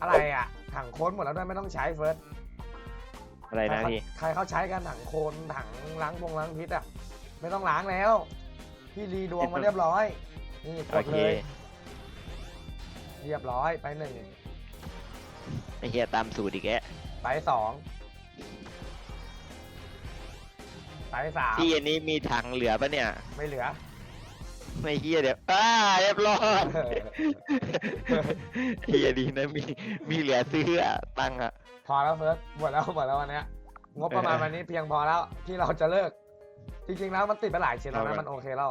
อะไรอะ ถังโค้นหมดแล้วด้วยไม่ต้องใช้เฟิร์สอะไรนะพี่ ใครเขาใช้กันถังโคนถังล้างพงล้างพิษอะ ไม่ต้องล้างแล้ว พี่รีดวงมาเรียบร้อย นี่กโอดเคเลยเรียบร้อยไปหนึ่งไอ้เฮียตามสูตรอีกแกไปสองไปสามพี่อันนี้มีถังเหลือปะเนี่ย ไม่เหลือ ไม่เฮียเดี๋ยวอ้าเรียบร้อยเฮียดีนะมีมีเหลือซื้ออะตังค์อะพอแล้วเฟิร์สหมดแล้วหมดแล้ววันเนี้ยงบประมาณเออวันนี้เพียงพอแล้วที่เราจะเลิก จริงๆแล้วมันติดไปหลายชิ้นแล้วเอานะไปมันโอเคแล้ว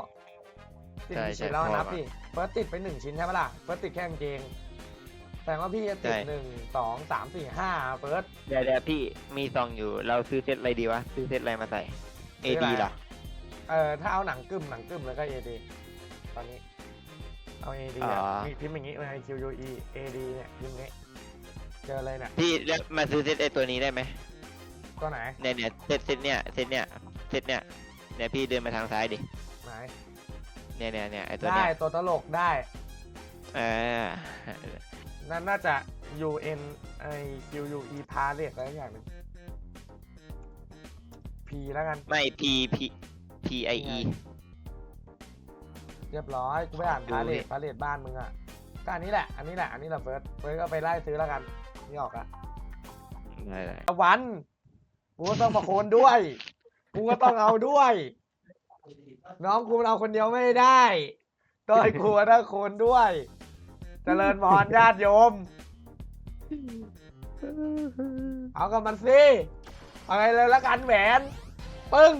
ติดใช่กี่ใช่ชิ้นแล้วพอนับละพี่เฟิร์สติดไปหนึ่งชิ้นใช่ปะล่ะเฟิร์สติดแค่กางเกงแต่ว่าพี่จะติดใช่หนึ่งสองสามสี่ห้าเฟิร์สเดี๋ยวเดี๋ยวพี่มีซองอยู่เราซื้อเซตอะไรดีวะซื้อเซตอะไรมาใส่ซื้ออะไร AD เหรอเออถ้าเอาหนังกึ่มหนังกึ่มแล้วก็ AD ตอนนี้ เอา AD อะมีพิมพ์อย่างงี้เลย QUE AD เนี่ยพิมพ์อย่างงี้เจอเลยเนี่ยพี่แล้วมาซื้อเซตไอตัวนี้ได้ไหมตัวไหนเนี่ยเนี่ยเซตเซตเนี่ยเซตเนี่ยเซตเนี่ยเนี่ยพี่เดินมาทางซ้ายดิไหนเนี่ยเนี่ยเนี่ยไอตัวได้เนี้ยตัวตลกได้ เออนั่นน่าจะ UN ไอ QUE พาเรียกอะไรอย่างหนึง P แล้วกัน ไม่ P P P I E เรียบร้อยกูไปอ่านดูพาเลดิทพาเลทบ้านมึงอะก็อันนี้แหละ อันนี้แหละ อันนี้แหละเฟิร์สเฟิร์สก็ไปไล่ซื้อแล้วกันนี่ออกอะได้ได้ตะวันกูก็ต้องมาโคนด้วย กูก็ต้องเอาด้วย น้องกูมันเอาคนเดียวไม่ได้ต้องให้กูได้โคนด้วย เจริญพรญาติโยม เอากับมันสิเอาไงเลยละกันแหวน ปึ้ง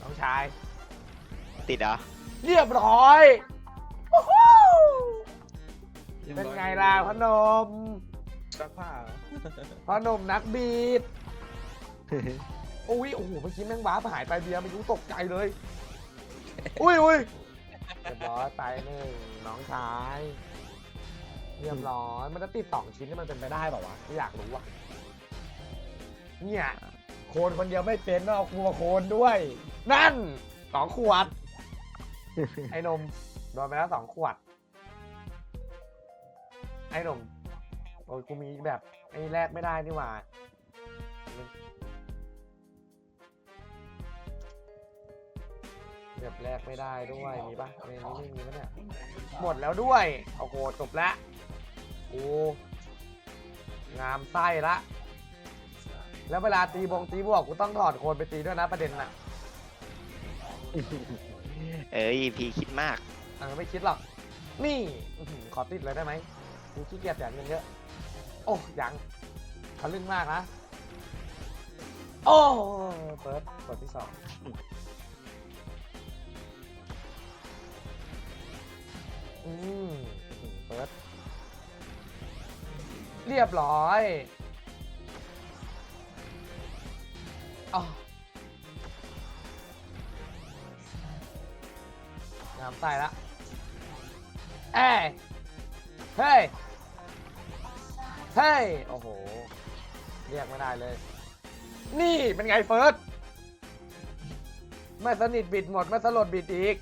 น้องชาย ติดเหรอ เรียบร้อยโอ้โหเป็นไงล่ะพอหนมซักผ้าเหรอ พอหนมนักบีดอุ้ยโอ้โหเมื่อกี้แม่งว้าร์ปหายไปเบียร์ไม่รู้ตกใจเลย อุ้ยอุ้ยเรียบร้อยไปหนึ่งน้องชาย เรียบร้อยมันจะติดสองชิ้นนี่มันเป็นไปได้เปล่าวะไม่อยากรู้ว่ะเนี่ยโคนคนเดียวไม่เป็นต้องเอาครัวโคนด้วย นั่นสองขวด ไอ้นมโดนไปแล้วสองขวด ไอ้นมโอ้ยกูมีแบบไอ้แรกไม่ได้นี่หว่าแบบแรกไม่ได้ด้วย มีปะในนี้ไม่มีปะเนี่ย หมดแล้วด้วย โอ้โหจบแล้วกูงามไส้ละ แล้วเวลาตีบงตีบวกกูต้องถอดโคนไปตีด้วยนะประเด็นน่ะ เอ้ยพี่คิดมาก เออไม่คิดหรอก นี่อื้อหือขอติดเลยได้ไหมกูขี้เกียจอย่างเงินเยอะ โอ้ยังทะลึ่งมากนะ โอ้เปิดกดที่สองอืมเปิดเรียบร้อยอ๋อ งามใต้ละเอ้ยเฮ้ย เฮ้ย โอ้โห เรียกไม่ได้เลย นี่เป็นไงเฟิร์สไม่สนิทบิดหมด ไม่สลดบิดอีก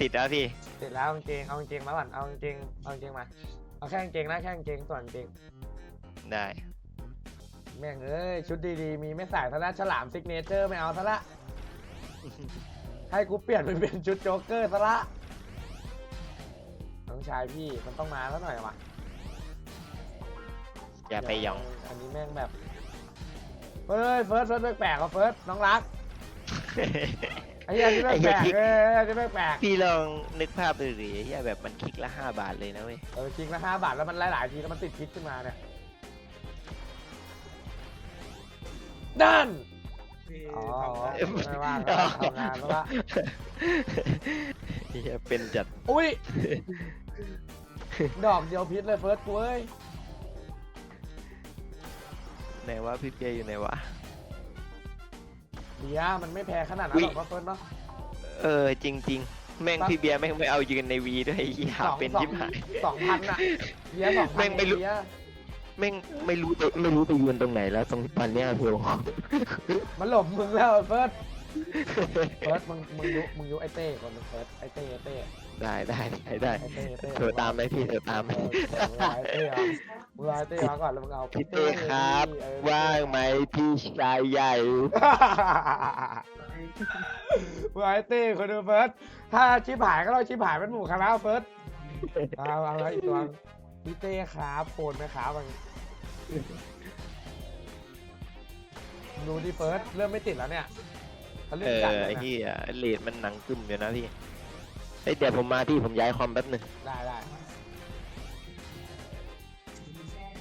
ติดแล้วพี่ เสร็จแล้วกางเกงเอากางเกงมาก่อนเอากางเกงเอากางเกงมา เอาแค่กางเกงนะแค่กางเกงส่วนกางเกง ได้ แม่งเอ้ย ชุดดีๆ มีไม่ใส่ซะละฉลามซิกเนเจอร์ไม่เอาซะละ ให้กูเปลี่ยนไปเป็นชุดโจ๊กเกอร์ซะละน้องชายพี่มันต้องมาซะหน่อยวะอย่าไปหยองอันนี้แม่งแบบเฮ้ยเฟิร์สเฟิร์สแปลกๆอะเฟิร์สน้องรักไอ้เหี้ยอันนี้แปลกๆเอออันนี้แปลกพี่ลองนึกภาพดูดิเฮียแบบมันคลิกละห้าบาทเลยนะเว้ยๆเออจริงนะห้าบาทแล้วมันหลายๆทีแล้วมันติดพิษขึ้นมาเนี่ยด้าน พี่อ๋อทำงานไม่ว่างแล้วทำงานแล้วละเฮียเป็นจัดอุ้ย ดอกเดียวพิษเลยเฟิร์สกูเอ้ยไหนวะพี่เปียอยู่ไหนวะเดียวมันไม่แพ้ขนาดนั้นหรอกว่าเฟิร์สเนาะ เออจริงๆแม่งพี่เบียร์แม่งไม่เอายืนในวีด้วยเฮียสองเป็นสองชิบหาย สองพันอะเดียวสองพัแม่นงไม่รู้เดียว แม่งไม่รู้ตัวไม่รู้ตัวยืนตรงไหนแล้วตรงตอนเนี้ยพี่มันหลบมึงแล้วเฟิร์สเฟิร์สมึงมึงยุมึงยุไอเต้ก่อนมึงเฟิร์สไอเต้ไอเต้ได้ได้ได้ได้ไอ้เต้เต้เธอตามไหมพี่เธอตามไหม เออเออเออมึงเอาไอ้เต้มามึงเอาไอ้เต้มาก่อนแล้วมึงเอาพี่เต้ครับ เออ ว่างไหมพี่ชายใหญ่มึงเอาไอ้เต้คนดูเฟิร์สถ้าชิบหายก็ต้องชิบหายเป็นหมู่คณะเฟิร์สเอาเอาเอาอีกตัว พี่เต้ครับโคนไหมครับมึงดูดิเฟิร์สเริ่มไม่ติดแล้วเนี่ยเขาเอเรื่องอจัดเลยไอ้นะเหี้ยเลดมันหนังกึ่มอยู่นะพี่เฮ้ยเดี๋ยวผมมาพี่ผมย้ายคอมแป๊บหนึงได้ได้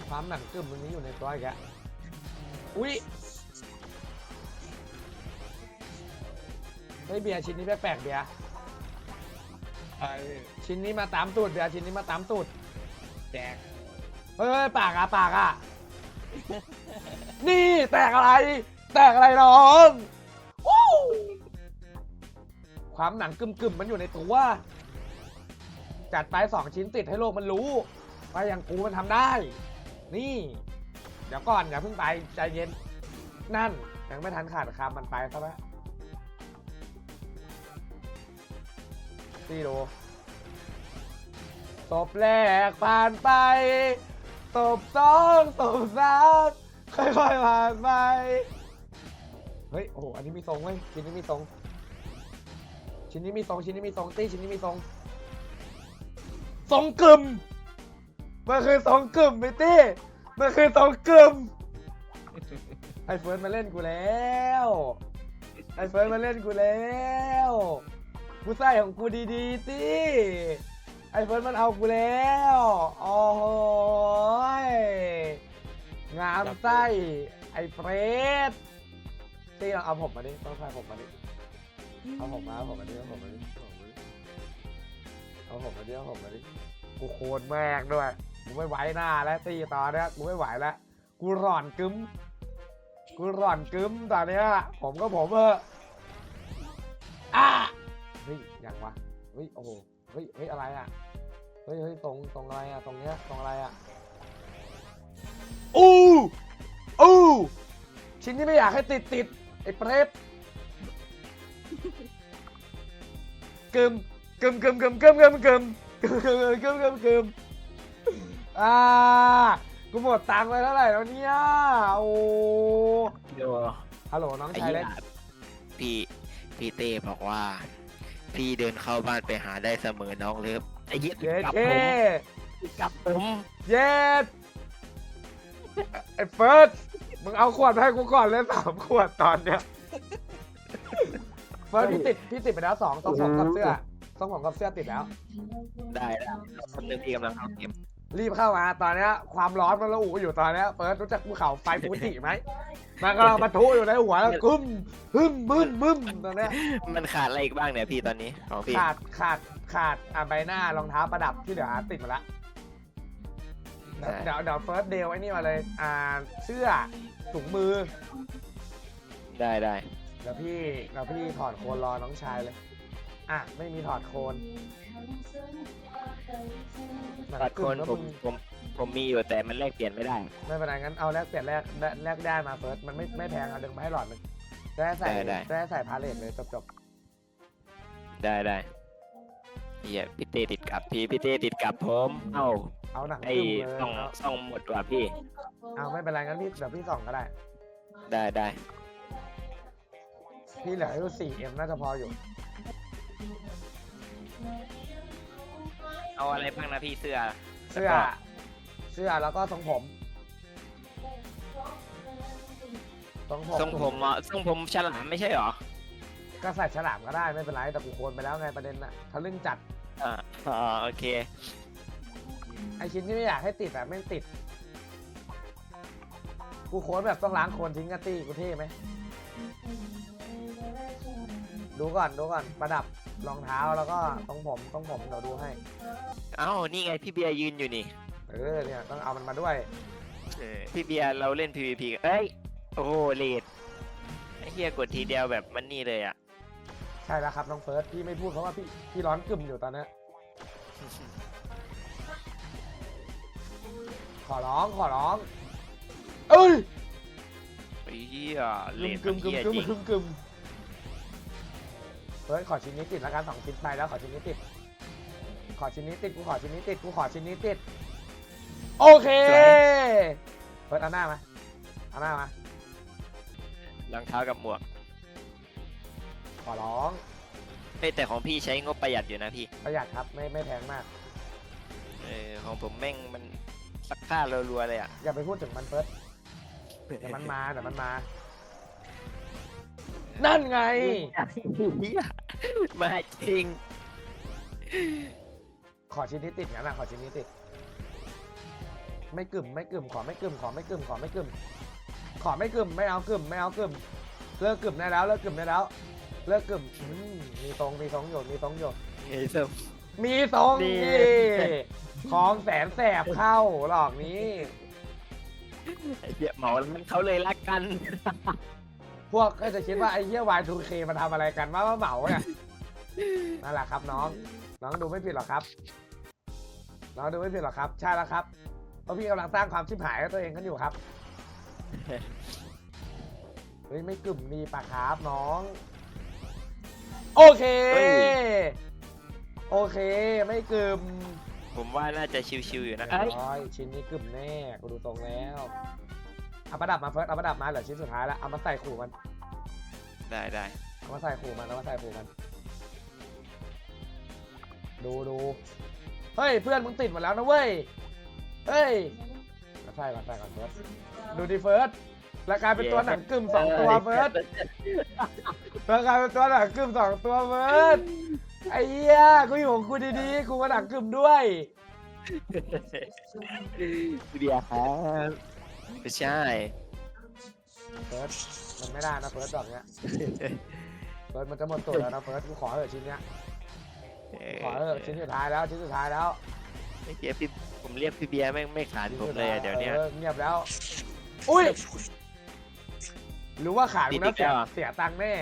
ความหนังกึ่มมันนี้อยู่ในตัวอีกแล้วอุ้ยเฮ้ยเบียร์ชิ้นนี้แปลกๆเบียร์ ไอ้พี่ชิ้นนี้มาตามตูดเบียร์ชิ้นนี้มาตามตูด แจกเฮ้ยปากอะปากอะนี่แตกอะไร แตกอะไรน้องวู้ความหนังกึ่มๆมันอยู่ในตัวจัดไปสองชิ้นติดให้โลกมันรู้ว่าอย่างกูมันทำได้ นี่ เดี๋ยวก่อนอย่าเพิ่งไปใจเย็น นั่นยังไม่ทันขาดคำมันไปซะแล้วตีดู ตบแรกผ่านไป ตบสองตบสามค่อยๆผ่านไป เฮ้ย โอ้โห อันนี้มีทรงเว้ย ชิ้นนี้มีทรง ชิ้นนี้มีทรง ชิ้นนี้มีทรงตี้ชิ้นนี้มีทรง ทรงกึมมันคือทรงกึมไอ้ตี้มันคือทรงกึมไอ้เฟิร์สมาเล่นกูแล้ว ไอ้เฟิร์สมาเล่นกูแล้ว กูใส่ของกูดีๆสิ ไอ้เฟิร์สมันเอากูแล้ว โอ้โหยงามไส้ ไอ้เฟรดตี้ลองเอาผมมาดิ ต้องใส่ผมมาดิ เอาผมมาเอาผมมาดิเอาผมมาดิเอาผมมาดิเอาผมมาดิ กูโคตรแม่งด้วย กูไม่ไหวหน้าแล้วตีต่อเนี้ยกูไม่ไหวแล้ว กูร่อนกึ้ม กูร่อนกึ้มตอนเนี้ยผมก็ผมเอออะเฮ้ยอย่างวะเฮ้ยโอ้โห เฮ้ยเฮ้ยอะไรอะเฮ้ยเฮ้ยตรงตรงอะไรอะตรงเนี้ยตรงอะไรอะอู้อู้ชิ้นที่ไม่อยากให้ติดติดไอ้เปรตกึมกึมกึมกึมกึมกึมกึมกึมกึมกึมกึมกึมอ่ากูหมดตังค์ไปเท่าไหร่แล้วเนี่ยโอ้เดี๋ยวฮัลโหลน้องไอ้ชายเหี้เล็ยกพี่พี่เต้บอกว่า พี่เดินเข้าบ้านไปหาได้เสมอน้องเลิฟไอ้เหี้ยเย้กลับเท่ผมกลับผมเย็ดไอ้เฟิร์สมึงเอาขวดมาให้กูก่อนเลยสามขวดตอนเนี้ยเฟิร์สพี่ติดพี่ติดไปแล้วสองทรงผมกับเสื้อทรงผมกับเสื้อติดแล้ว ได้แล้วคนหนึงพี่กำลังเข้าเกม รีบเข้ามาตอนเนี้ยความร้อนมันระอุอยู่ตอนเนี้ยเฟิร์สรู้จักภูเขาไฟฟูจิไหมมันกำลังปะทุอยู่ในหัวแล้วกึ้มฮึมมึมมึมตอนเนี้ยมันขาดอะไรอีกบ้างเนี่ยพี่ตอนนี้ของพี่ขาดขาดขาดอะใบหน้ารองเท้าประดับที่เหลือติดหมาละเดี๋ยวเดี๋ยวเฟิร์สเดลไอ้นี่มาเลยอ่าเสื้อถุงมือ ได้ได้เดี๋ยวพี่เดี๋ยวพี่ถอดโคนรอน้องชายเลย อะไม่มีถอดโคน ตัดคนแล้วผมมึงผมผมมีอยู่แต่มันแลกเปลี่ยนไม่ได้ ไม่เป็นไรงั้นเอาแลกเปลี่ยนแลกแลกแลกได้มาเฟิร์สมันไม่ไม่แพงเอาดึงมาให้หลอดหนึงจะได้ใส่ได้ได้ จะได้ใส่พาเลทเลยจบจบได้ได้เหี้ยพี่เต้ติดกับพี่พี่เต้ติดกับผมเอ้าเอาหนังไอ้ขึ้นเลยส่องเอาส่องหมดว่ะพี่ เอาไม่เป็นไรงั้นพี่เดี๋ยวพี่ส่องก็ได้ ได้ได้พี่เหลืออยู่สี่เอ็มน่าจะพออยู่ เอาอะไรบ้างนะพี่เสื้อ เสื้อแล้วก็เสื้อแล้วก็ทรงผมทรงผมทรงผมอะทรงผมฉลามไม่ใช่เหรอ ก็ใส่ฉลามก็ได้ไม่เป็นไรแต่กูโคนไปแล้วไงประเด็นน่ะทะลึ่งจัดอ่าอ่าโอเค ไอชิ้นที่ไม่อยากให้ติดอะไม่ติด กูโค้ดแบบต้องล้างโคลนทิ้งกะตี้กูเท่ไหมดูก่อนดูก่อนประดับ รองเท้าแล้วก็ตรงผมตรงผมเดี๋ยวดูให้ เอ้านี่ไงพี่เบียร์ยืนอยู่นี่เออเนี่ยต้องเอามันมาด้วย เออพี่เบียร์เราเล่น PVP กันเอ้ยโอ้โหเลดไอ้เฮียกดทีเดียวแบบมันนี่เลยอะ ใช่แล้วครับน้องเฟิร์สพี่ไม่พูดเพราะว่าพี่พี่ร้อนกึ่มอยู่ตอนเนี้ยขอร้องขอร้องเอ้ยไอ้เฮียเลดกึมัมนกึมเฮียกึมจริงกึมกึม เฮ้ยขอชิ้นนี้ติดแล้วกันสองชิ้นไปแล้วขอชิ้นนี้ติด ขอชิ้นนี้ติดกูขอชิ้นนี้ติดกูขอชิ้นนี้ติด โอเคสวย เปิดเอาหน้ามาเอาหน้ามา รองเท้ากับหมวกขอร้องเฮ้ยแต่ของพี่ใช้งบประหยัดอยู่นะพี่ ประหยัดครับไม่ไม่แพงมาก เออของผมแม่งมันสักค่ารัวๆเลยอะ อย่าไปพูดถึงมันเฟิร์สเดี๋ยวมันมาเดี๋ยวมันมา นั่นไง มาจริง ขอชิ้นนี้ติดงั้นนะขอชิ้นนี้ติด ไม่กึ่มไม่กึ่มขอไม่กึ่มขอไม่กึ่มขอไม่กึ่มขอไม่กึ่มไม่เอากึ่มไม่เอากึ่มเลิกกึ่มได้แล้วเลิกกึ่มได้แล้ว เลิกกึ่มอืมมีทรงมีทรงอยู่มีทรงอยู่ไอ้สมมีทรงนี่นี่ของแสนแสบเข้าหลอกนี้ ไอ้เหี้ยเหมามันเขาเลยรักกัน พวกก็จะคิดว่าไอ้เหี้ย Y2K มันทำอะไรกันว่าว่าเหมาเนี่ยนั่นแหละครับน้อง น้องดูไม่ผิดหรอกครับ น้องดูไม่ผิดหรอกครับ ใช่แล้วครับเพราะพี่กำลังสร้างความชิบหายให้ตัวเองกันอยู่ครับ เฮ้ยไม่กลุ่มดีปะครับน้อง โอเค เฮ้ย โอเคไม่กลุ่มผมว่าน่าจะชิวๆอยู่นะเรียบร้อยชิ้นนี้กลุ่มแน่กูดูตรงแล้ว เอาประดับมาเฟิร์สเอาประดับมาเหลือชิ้นสุดท้ายแล้วเอามาใส่ขู่มันได้ได้เอามาใส่ขู่มันเอามาใส่ขู่มัน ดูดูเฮ้ยเพื่อนมึงติดหมดแล้วนะเว้ยเฮ้ยมาใส่ก่อนใส่ก่อนเฟิร์สดูดิเฟิร์สแล้วกลายเป็นตัวหนังกึ่มสองตัวเฟิร์สแล้วกลายเป็นตัวหนังกึ่มสองตัวเฟิร์สไอ้เหี้ยกูอยู่ของกูดีๆกูมาหนังกึ่มด้วยเบียร์ครับ ไม่ใช่ เฟิร์สมันไม่ได้นะเฟิร์สดอกเนี้ยเฟิร์สมันจะหมดตัวแล้วนะเฟิร์สกูขอเถอะชิ้นเนี้ยขอเถอะชิ้นสุดท้ายแล้วชิ้นสุดท้ายแล้วไอ้เหี้ยพี่ผมเรียกพี่เบียร์แม่งไม่ขานผมเลยอะเดี๋ยวเนี้ย ออเงียบแล้วอุ้ยหรือว่าขาดติมึดงแล้วเสียอีกแล้วเหรอ เสียตังค์แน่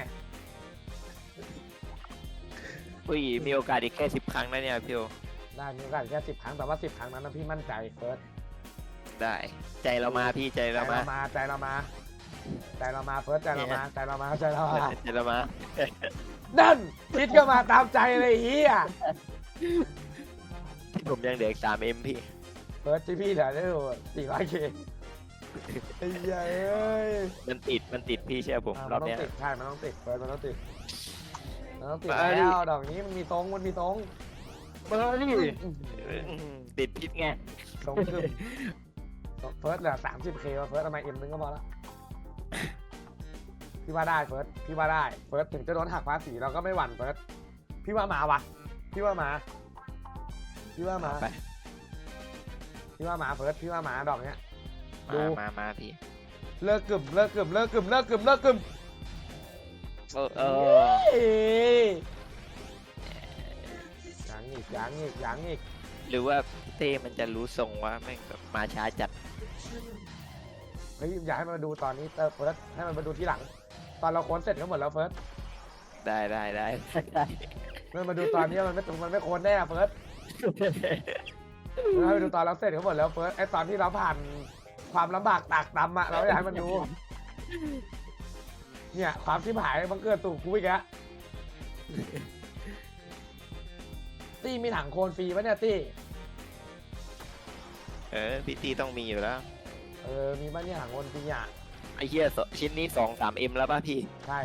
อุ้ยมีโอกาสอีกแค่สิบครั้งนะเนี่ยพี่โอได้มีโอกาสแค่สิบครั้งแต่ว่าสิบครั้งนั้นนะพี่มั่นใจเฟิร์ส ได้ ใจเรามาพี่ใจใจเรามาเรามาใจเรามาใจเรามาเฟิร์สใจเรามาใจเรามาใจเรามาใจเรามานั่นคิดก็มาตามใจเลยเฮียที่ผมยังเหลืออีกสามเอ็มพี่เฟิร์สที่พี่เหลือได้อยู่สี่ร้อยเคไอ้เหี้ยเอ้ยมันติดมันติดพี่เชื่อผมอะรมัอนบต้องเนี้ยติดใช่มันต้องติดเฟิร์สมันต้องติดมันต้องติดมาดิแล้วดอกนี้มันมีตรงมันมีตรงมาดิอื้อหือติดพิษไงตรงคือ เฟิร์สเหลือสามสิบเคว่ะเฟิร์สทำไมเอ็มนึงก็พอละพี่ว่าได้เฟิร์สพี่ว่าได้เฟิร์สถึงจะโดนหักภาษีเราก็ไม่หวั่นเฟิร์สพี่ว่ามาว่ะพี่ว่ามา พี่ว่ามาไปพี่ว่ามาเฟิร์สพี่ว่ามาดอกเนี้ยดูมามามาพี่เลิกกึ่มเลิกกึ่มเลิกกึ่มเลิกกึ่มเลิกกึ่มเออเออเอ้ยยังอีกยังอีกยังอีกหรือว่า เต้มันจะรู้ทรงว่าแม่งแบบมาช้าจัด เฮ้ยอยากให้มันมาดูตอนนี้เออเฟิร์สให้มันมาดูที่หลัง ตอนเราค้นเสร็จก็หมดแล้วเฟิร์สได้ได้ได้ได้มันมาดูตอนนี้มันไม่มันไม่ค้นแน่เฟิร์สมันให้มาดูตอนเราเสร็จก็หมดแล้วเฟิร์สไอตอนที่เราผ่านความลำบากตากตำอะเราอยากให้มันดู เนี่ยความชิบหายมันเกิดตู่กูอีกแล้วตี้มีถังโคลนฟรีปะเนี่ยตี้ เออพี่ตีต้องมีอยู่แล้ว เออ มีปะเนี่ยถังโคลนฟรีอะไอ้เหี้ยสชิ้นนี้สองสามเอ็มแล้วป่ะพี่ ใช่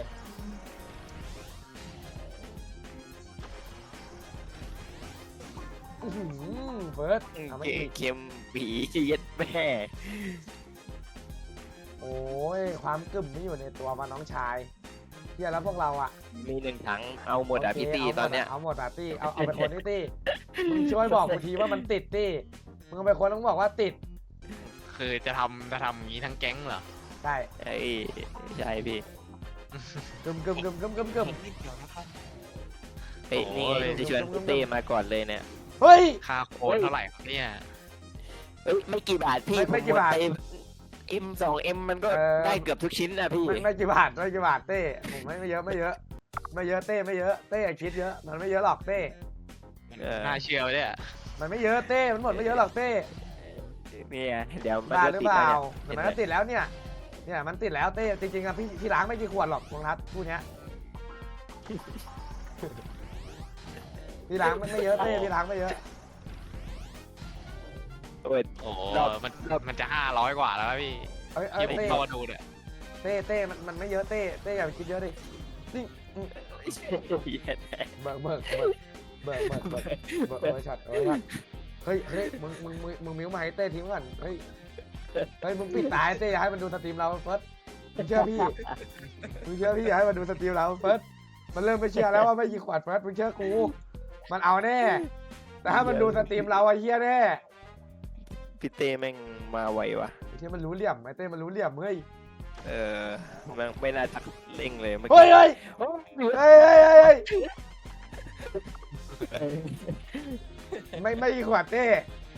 อื้อหือเฟิร์สทำให้อีกเค็มผีเย็ดแม่โอ้ย ความกึ่มไม่อยู่ในตัวมาน้องชายเฮียแล้วพวกเราอะมีหนึ่งถังเอาหมดอะโเคพี่ตีาหมตอนเนี้ย เอาหมดอะตี้เอาเอาไปคนที่ตี้มึงช่วยบอกกูทีว่ามันติดตี้ มึงเอาไปคนต้องบอกว่าติดคือจะทำจะทำอย่างนี้ทั้งแก๊งเหรอ ใช่ไอ้ใช่พี่กึมกึมกึมกึมกึมกึมนิดเดียวนะครับเฮ้ยนี่ไงโอ้ย จะชวนพี่เต้มาก่อนเลยเนี่ยเฮ้ย ค่าโค้ดเท่าไหร่ครับเนี่ย เอ้ยไม่กี่บาทพี่ไม่ไม่กี่บาทเอ็มสองเอ็มมันก็เออ ได้เกือบทุกชิ้นนะพี่ ไม่ไม่กี่บาทไม่กี่บาทเต้ผมไม่ไม่เยอะไม่เยอะ ไม่เยอะเต้ไม่เยอะเต้อย่าคิดเยอะมันไม่เยอะหรอกเต้เออ น่าเชื่อเลยเนี่ย มันไม่เยอะเต้มันหมดไม่เยอะหรอกเต้เนี่ยเดี๋ยวมันบ้าจะหรือติดเปแล้วล่าเนี่ยเดี๋ยวมันก็ติดแล้วเนี่ย เนี่ยมันติดแล้วเต้จริงๆอะพี่พี่ล้างไม่กี่ขวดหรอกพงทัศน์พูดเนี้ยพี่ล้างมันไม่เยอะเต้พี่ล้างไม่เยอะ โอ้ย โอ้โหรอบมันรอบ มันจะห้าร้อยกว่าแล้วนะพี่เอ้ยเอ้ยที่ผมเต้เข้ามาดูเนี่ยเต้เต้มันมันไม่เยอะเต้เต้อย่าไปคิดเยอะดินี่อืมเบิกเบิกเบิก เบิกเบิกเบิกเบิกเออช็อตเออช็อตเฮ้ยเฮ้ยมึงมึงมึงมึงมิ้วมาให้เต้ทิ้งก่อนเฮ้ยเฮ้ยมึงปิดตาให้เต้อย่าให้มันดูสตรีมเราเฟิร์สมึงเชื่อพี่มึงเชื่อพี่อย่าให้มันดูสตรีมเราเฟิร์สมันเริ่มไม่เชื่อแล้วว่าไม่ยิงขวดเฟิร์สมึงเชื่อกูมันเอาแน่ แต่ถ้ามันดูสตรีมเราไอ้เหี้ยแน่พี่เต้แม่งมาไววะไอ้เหี้ยมันรู้เหลี่ยมไอ้เต้มันรู้เหลี่ยมเฮ้ยเออแม่งไม่น่าทักเร่งเลยเมื่อเฮ้ยกี้ เฮ้ยเฮ้ยเฮ้ยเฮ้ยเฮ้ย ไม่ไม่ยิงขวดเต้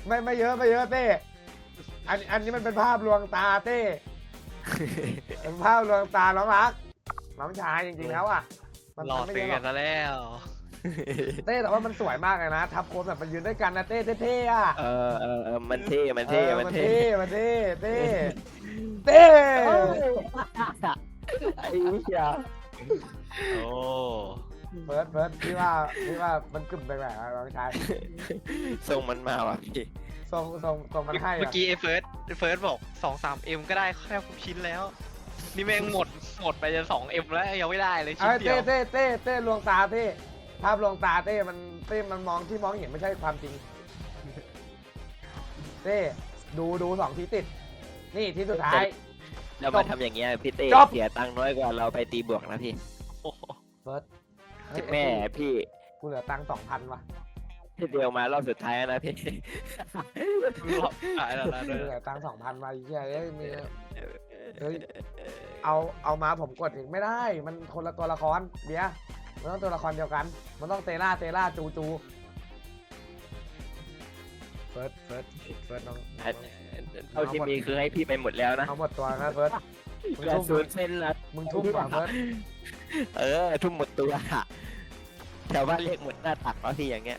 ไม่ไม่เยอะไม่เยอะเต้อันอันนี้มันเป็นภาพลวงตาเต้เป็นภาพลวงตาน้องรักน้องชายจริงๆแล้วอะมันรอมันไม่ซื้อเยกัอะนหรอก ซะแล้ว เต้แต่ว่ามันสวยมากเลยนะ ทับโค้ดแบบมันยืนด้วยกันนะเต้เท่ๆอะเออเออเออมันเท่มันเท่ออมันมันเท่เท่มันเท่เต้เต้ไอ้วิชาโอ้ เฟิร์สเฟิร์สพี่ว่าพี่ว่ามันกึ่มไปแบบน้องชายทรงมันมาว่ะพี่ส่งส่งส่งมันให้เมื่ออะกี้ไอ้เฟิร์สไอ้เฟิร์สบอกสองสามเอ็มก็ได้แค่ทุกชิ้นแล้ว นี่แม่งหมดหมดไปจะสองเอ็มแล้วยังไม่ได้เลยชิ้เอ้นยเดียเต้วเต้เต้เต้ลวงตาเต้ภาพลวงตาเต้มันเต้มันมองที่มองเห็นไม่ใช่ความจริง เต้ดูดูสองทีติด นี่ทีสุดท้ายเรามาทำอย่างเงี้ยพี่เต้จบ เสียตังค์น้อยกว่าเราไปตีบวกนะพี่โอ้โหเฟิร์ส เฮ้ยแม่พี่กูเหลือตังค์สองพันว่ะพี่เดียวมารอบสุดท้ายแล้วนะพี่รอบตายแล้วนะกูเหลือตังค์สองพันว่ะไอ้เหี้ยเอ้ยมีเฮ้ยเอาเอามาผมกดอีกไม่ได้ มันคนละตัวละครเบียร์มันต้องตัวละครเดียวกัน มันต้องเตล่าเตล่าจูจูเฟิร์สเฟิร์สเฟิร์สน้องน้องเท่าที่มีคือให้พี่ไปหมดแล้วนะเอาหมดตัวนะเฟิร์สมึงกระทุ่มสุนเส้นละมึงทุ่มกว่าเฟิร์ส เออ ทุ่มหมดตัว แถวบ้านเรียกหมดหน้าตักแล้วพี่อย่างเงี้ย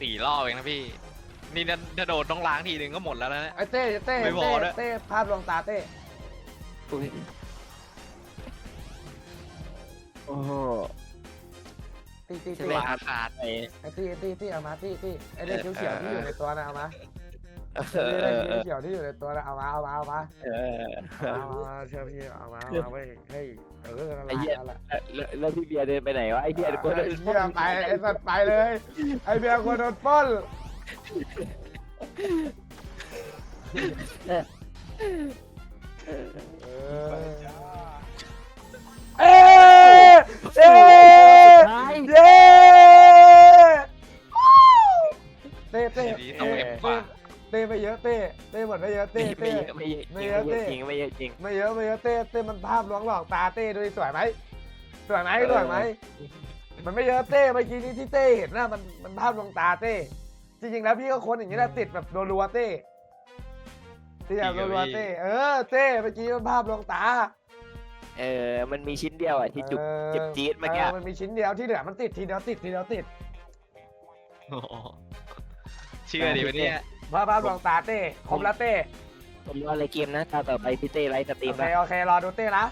สี่รอบเองนะพี่ นี่ถ้าโดนต้องล้างทีนึงก็หมดแล้วนะ ไอ้เต้เต้ไม่พอเต้ด้วย เต้ภาพลวงตาเต้อุ๊ยโอ้โห ตีตีใช่ตีไหมขาดขาดไปไอ้ตีตีตีเอามาตีตีไอ้เด็กเขียวๆที่อยู่ในตัวนะเอามา เอไอ้อเด็กเขียวที่อยู่ในตัวนะเอามาเอามาเอามาเออ เอามาเชื่อพี่เอามาเอามาเว้ยเฮ้ยเออนั่นแหไอ้ละเหี้ย นั่นแหละแล้วแล้วพี่เบียร์เดินไปไหนวะไอ้เบียร์คนไอ้เหี้ยไปไอ้สัตว์ไปเลย ไอ้เบียร์ควรโดนปล้นเออเอ๊ะเอ๊ะเย้เต้เต้ทีนี้เต้องเอ็มกว่าเต้ไม่เยอะเต้เต้หมดไม่เยอะเต้ไม่เต้ไม่เยอะไม่เยอะจริงไม่เยอะจริงไม่เยอะไม่เยอะเต้เต้มันภาพลวงหลอกตาเต้ดูดิสวยไหมสวยไหมสวยไหมมันไม่เยอะเต้เมื่อกี้นี้ที่เต้เห็นนะมันมันภาพลวงตาเต้ จริงๆแล้วพี่ก็คนอย่างนี้แหละติดแบบรัวๆเต้ติดแบบรัวๆเต้เออเต้เมื่อกี้มันภาพลวงตาเออ มันมีชิ้นเดียวอะที่จุกออเจ็บจี๊ดเมื่อกี้อมันมีชิ้นเดียวที่เหลือมันติดทีเดียวติดทีเดียวติดโอ้โหเชื่อดิวันนี้ ภาพภาพลวงตาเต้ครบแล้วเต้ผมรอเลยเกมนะตาต่อไปพี่เต้ไลฟ์สตรีโอมเคแล้ว โอเครอดูเต้นะ